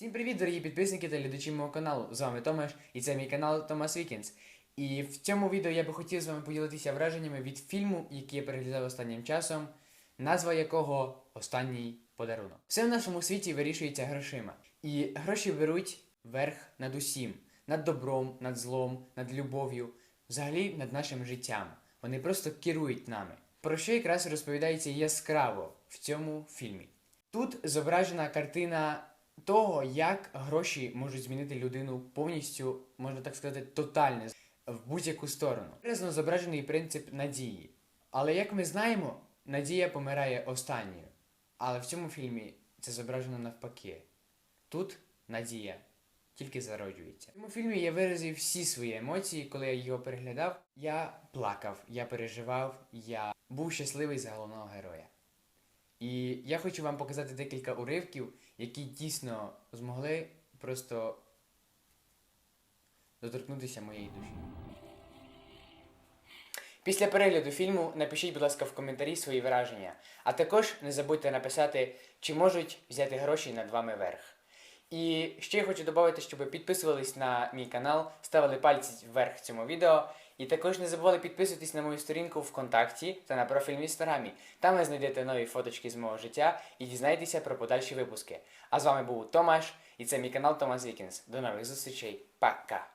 Всім привіт, дорогі підписники та глядачі мого каналу. З вами Томаш і це мій канал Томас Вікінс. І в цьому відео я би хотів з вами поділитися враженнями від фільму, який я переглядав останнім часом, назва якого Останній подарунок. Все в нашому світі вирішується грошима. І гроші беруть верх над усім, над добром, над злом, над любов'ю, взагалі над нашим життям. Вони просто керують нами. Про що якраз розповідається яскраво в цьому фільмі. Тут зображена картина того, як гроші можуть змінити людину повністю, можна так сказати, тотально в будь-яку сторону. Виразно зображений принцип надії. Але як ми знаємо, надія помирає останньою. Але в цьому фільмі це зображено навпаки. Тут надія тільки зароджується. В цьому фільмі я виразив всі свої емоції, коли я його переглядав. Я плакав, я переживав, я був щасливий за головного героя. І я хочу вам показати декілька уривків, які дійсно змогли просто доторкнутися моєї душі. Після перегляду фільму напишіть, будь ласка, в коментарі свої враження. А також не забудьте написати, чи можуть взяти гроші над вами верх. І ще я хочу додати, щоб підписувались на мій канал, ставили пальці вверх цьому відео. І також не забували підписуватись на мою сторінку ВКонтакті та на профіль в інстаграмі. Там ви знайдете нові фоточки з мого життя і дізнаєтеся про подальші випуски. А з вами був Томаш, і це мій канал Томас Вікінс. До нових зустрічей. Пока!